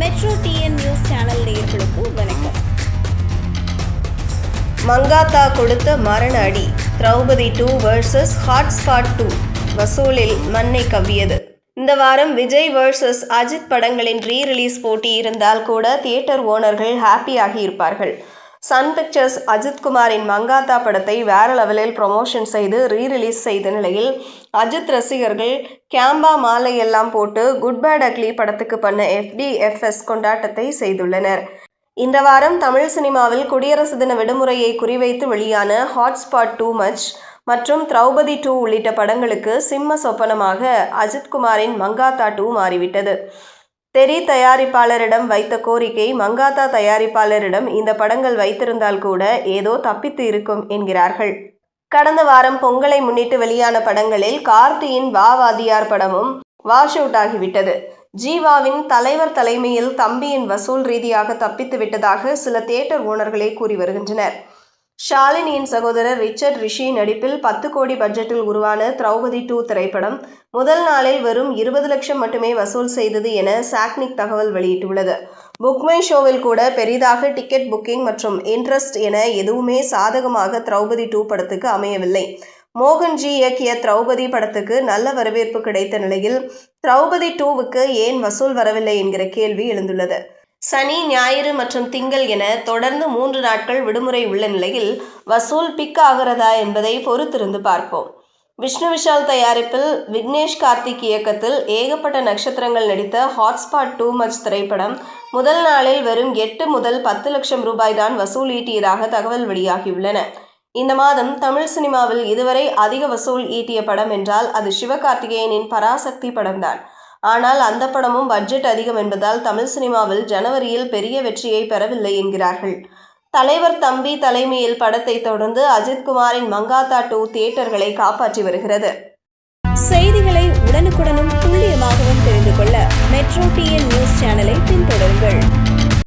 Metro TN news channel நேயர்களுக்கு வணக்கம். மங்காத்தா கொடுத்த மரண அடி Draupathi two versus Hotspot two வசூலில் மண்ணை கவ்வியது. இந்த வாரம் விஜய் வர்சஸ் அஜித் படங்களின் ரீ ரிலீஸ் போட்டி இருந்தால் கூட தியேட்டர் ஓனர்கள் ஹாப்பியாகி இருப்பார்கள் சன் பிக்சர்ஸ் அஜித்குமாரின் மங்காத்தா படத்தை வேற லெவலில் ப்ரொமோஷன் செய்து ரீ ரிலீஸ் செய்த நிலையில் அஜித் ரசிகர்கள் கேம்பா மாலை எல்லாம் போட்டு குட் பேட் அக்லி படத்துக்கு பண்ண எஃப்டிஎஃப்எஸ் கொண்டாட்டத்தை செய்துள்ளனர். இந்த வாரம் தமிழ் சினிமாவில் குடியரசு தின விடுமுறையை குறிவைத்து வெளியான ஹாட்ஸ்பாட் டூ மச் மற்றும் திரௌபதி டூ உள்ளிட்ட படங்களுக்கு சிம்ம சொப்பனமாக அஜித்குமாரின் மங்காத்தா டூ மாறிவிட்டது. தெரி தயாரிப்பாளரிடம் வைத்த கோரிக்கை மங்காத்தா தயாரிப்பாளரிடம் இந்த படங்கள் வைத்திருந்தால் கூட ஏதோ தப்பித்து இருக்கும் என்கிறார்கள். கடந்த வாரம் பொங்கலை முன்னிட்டு வெளியான படங்களில் கார்த்தியின் வா வாதியார் படமும் வாஷ் அவுட் ஆகிவிட்டது. ஜீவாவின் தலைவர் தலைமையில் தம்பியின் வசூல் ரீதியாக தப்பித்து விட்டதாக சில தியேட்டர் ஓனர்களே கூறி வருகின்றனர். ஷாலினியின் சகோதரர் ரிச்சர்ட் ரிஷி நடிப்பில் பத்து கோடி பட்ஜெட்டில் உருவான திரௌபதி டூ திரைப்படம் முதல் நாளில் வெறும் இருபது லட்சம் மட்டுமே வசூல் செய்தது என சாக்னிக் தகவல் வெளியிட்டுள்ளது. புக்மை ஷோவில் கூட பெரிதாக டிக்கெட் புக்கிங் மற்றும் இன்ட்ரெஸ்ட் என எதுவுமே சாதகமாக திரௌபதி டூ படத்துக்கு அமையவில்லை. மோகன்ஜி இயக்கிய திரௌபதி படத்துக்கு நல்ல வரவேற்பு கிடைத்த நிலையில் திரௌபதி டூவுக்கு ஏன் வசூல் வரவில்லை என்கிற கேள்வி எழுந்துள்ளது. சனி ஞாயிறு மற்றும் திங்கள் என தொடர்ந்து மூன்று நாட்கள் விடுமுறை உள்ள நிலையில் வசூல் பிக் ஆகிறதா என்பதை பொறுத்திருந்து பார்ப்போம். விஷ்ணு விஷால் தயாரிப்பில் விக்னேஷ் கார்த்திக் இயக்கத்தில் ஏகப்பட்ட நட்சத்திரங்கள் நடித்த ஹாட்ஸ்பாட் டூ மச் திரைப்படம் முதல் நாளில் வெறும் எட்டு முதல் பத்து லட்சம் ரூபாய் தான் வசூல் ஈட்டியதாக தகவல் வெளியாகியுள்ளன. இந்த மாதம் தமிழ் சினிமாவில் இதுவரை அதிக வசூல் ஈட்டிய படம் என்றால் அது சிவகார்த்திகேயனின் பராசக்தி படம்தான். ஆனால் அந்த படமும் பட்ஜெட் அதிகம் என்பதால் தமிழ் சினிமாவில் ஜனவரியில் பெரிய வெற்றியை பெறவில்லை என்கிறார்கள். தலைவர் தம்பி தலைமையில் படத்தை தொடர்ந்து அஜித்குமாரின் மங்காத்தா டூ தியேட்டர்களை காப்பாற்றி வருகிறது. செய்திகளை உடனுக்குடனும் துல்லியமாகவும் தெரிந்து கொள்ள மெட்ரோ டிஎன் நியூஸ் சேனலை பின்தொடருங்கள்.